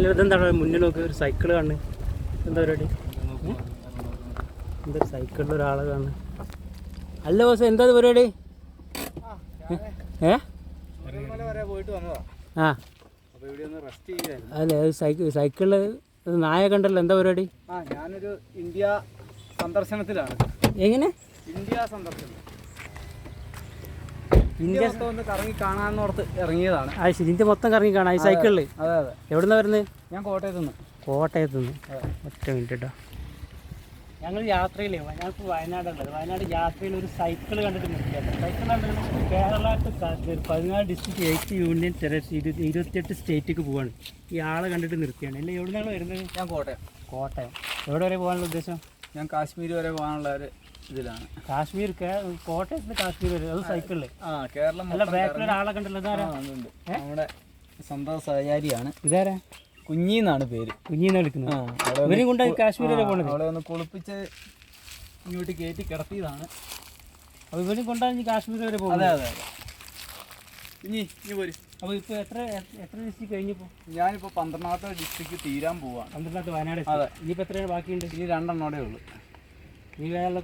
അല്ല ഇതെന്താണ് മുന്നിൽ നോക്കി ഒരു സൈക്കിൾ കാണുന്നു എന്താ പരിപാടി? എന്താ സൈക്കിളിൽ ഒരാളെ കാണുന്നു അല്ല ബോസ് എന്താ പരിപാടി? ഏ? ആ. അല്ലേ സൈക്കിൾ സൈക്കിളിൽ നായ കണ്ടല്ലോ എന്താ പരിപാടി? ഞാനൊരു ഇന്ത്യ സന്ദർശനത്തിലാണ്. എങ്ങനെ? ഇന്ത്യ സന്ദർശനം. ഇന്ത്യ മൊത്തം ഒന്ന് കറങ്ങി കാണാന്നോർത്ത് ഇറങ്ങിയതാണ്. അത് ശരി ഇന്ത്യ മൊത്തം കറങ്ങി കാണാം. ഈ സൈക്കിളിൽ അതെ അതെ. എവിടുന്നാ വരുന്നത്? ഞാൻ കോട്ടയത്ത് നിന്ന്. കോട്ടയത്ത് നിന്ന്. ഒറ്റ മിനിറ്റ് കേട്ടോ ഞങ്ങൾ യാത്രയിലേ ഞങ്ങൾക്ക് വയനാടുള്ളത് വയനാട് യാത്രയിൽ ഒരു സൈക്കിൾ കണ്ടിട്ട് നിർത്തിയാണ് സൈക്കിൾ കണ്ടിട്ട് കേരള കാശ്മീർ പതിനാല് ഡിസ്ട്രിക്ട് എയ്റ്റ് യൂണിയൻ ടെറസ് ഇരുപത്തിയെട്ട് സ്റ്റേറ്റിലേക്ക് പോവാണ്. ഈ ആളെ കണ്ടിട്ട് നിർത്തിയാണ് അല്ലേ എവിടെ നിന്നാണ് വരുന്നത്? ഞാൻ കോട്ടയം. കോട്ടയം. എവിടെ വരെ പോകാനുള്ള ഉദ്ദേശം? ഞാൻ കാശ്മീർ വരെ പോകാനുള്ള ഒരു ഇതിലാണ്. കാശ്മീർ കോട്ടയത്ത് നിന്ന് കാശ്മീർ വരെ അത് സൈക്കിളിൽ ആ കേരളം നല്ല ബാക്കിൽ ഒരാളെ കണ്ടല്ലോ. നമ്മുടെ സ്വന്തം സഹചാരിയാണ്. ഇതാരാ? കുഞ്ഞിന്നാണ് പേര്. കുഞ്ഞിന്ന് വിളിക്കുന്നത്. ഇവരും കൊണ്ട് കാശ്മീർ വരെ അവിടെ ഒന്ന് കുളിപ്പിച്ച് ഇങ്ങോട്ട് കയറ്റി കിടത്തിയതാണ്. അപ്പോൾ ഇവരും കൊണ്ടാണ് കാശ്മീർ വരെ പോകുന്നത്. അതെ അതെ ഇനി ഇനി പോര്. അപ്പോൾ ഇപ്പോൾ എത്ര എത്ര ഡിസ്ട്രിക്ട് കഴിഞ്ഞപ്പോൾ ഞാനിപ്പോൾ പന്ത്രണ്ടാമത്തെ ഡിസ്ട്രിക്ട് തീരാൻ പോവാണ്. പന്ത്രണ്ടാമത്തെ വയനാട് അതെ. ഇനിയിപ്പോൾ എത്രയാണ് ബാക്കിയുണ്ട്? ഇനി രണ്ടെണ്ണോടെ ഉള്ളു. വേറെ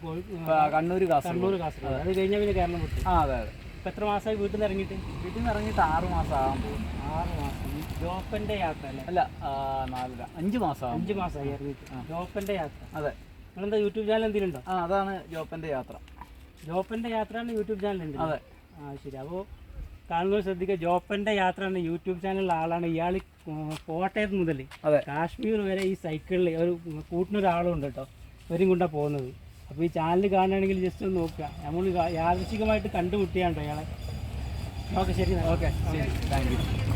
കണ്ണൂർ കണ്ണൂർ കാസർഗോഡ്. അത് കഴിഞ്ഞാൽ പിന്നെ കേരളം വിട്ടു. ആ അതെ അതെ. ഇപ്പം എത്ര മാസമായി വീട്ടിൽ നിന്ന് ഇറങ്ങിയിട്ട്? വീട്ടിൽ നിന്ന് ഇറങ്ങിയിട്ട് ആറ് മാസം ആകാൻ പോകും ആറ് മാസം. ജോപ്പന്റെ ജോപ്പന്റെ യാത്ര അല്ലേ? അല്ല നാലര. അഞ്ച് മാസം അഞ്ച് മാസമായി ഇറങ്ങിയിട്ട്. ജോപ്പന്റെ യാത്ര. അതെ. നിങ്ങളെന്താ യൂട്യൂബ് ചാനൽ എന്തെങ്കിലും ഉണ്ടോ ആ അതാണ് ജോപ്പന്റെ യാത്ര. ജോപ്പന്റെ യാത്ര ആണ് യൂട്യൂബ് ചാനൽ ഉണ്ട് അതെ. ആ ശരി. അപ്പോൾ കാണുന്നവർ ശ്രദ്ധിക്കുക ജോപ്പന്റെ യാത്ര എന്ന യൂട്യൂബ് ചാനലിലെ ആളാണ് ഇയാൾ കോട്ടയത്ത് മുതൽ കാശ്മീർ വരെ ഈ സൈക്കിളിൽ ഒരു കൂട്ടിനൊരാളുണ്ട് കേട്ടോ. ഇവരും കൊണ്ടാണ് പോകുന്നത്. അപ്പോൾ ഈ ചാനൽ കാണുകയാണെങ്കിൽ ജസ്റ്റ് ഒന്ന് നോക്കുക. നമ്മൾ യാദൃശികമായിട്ട് കണ്ടുമുട്ടിയാണ്ടോ ഇയാളെ? ഓക്കെ ശരി. ഓക്കെ ശരി. Thank you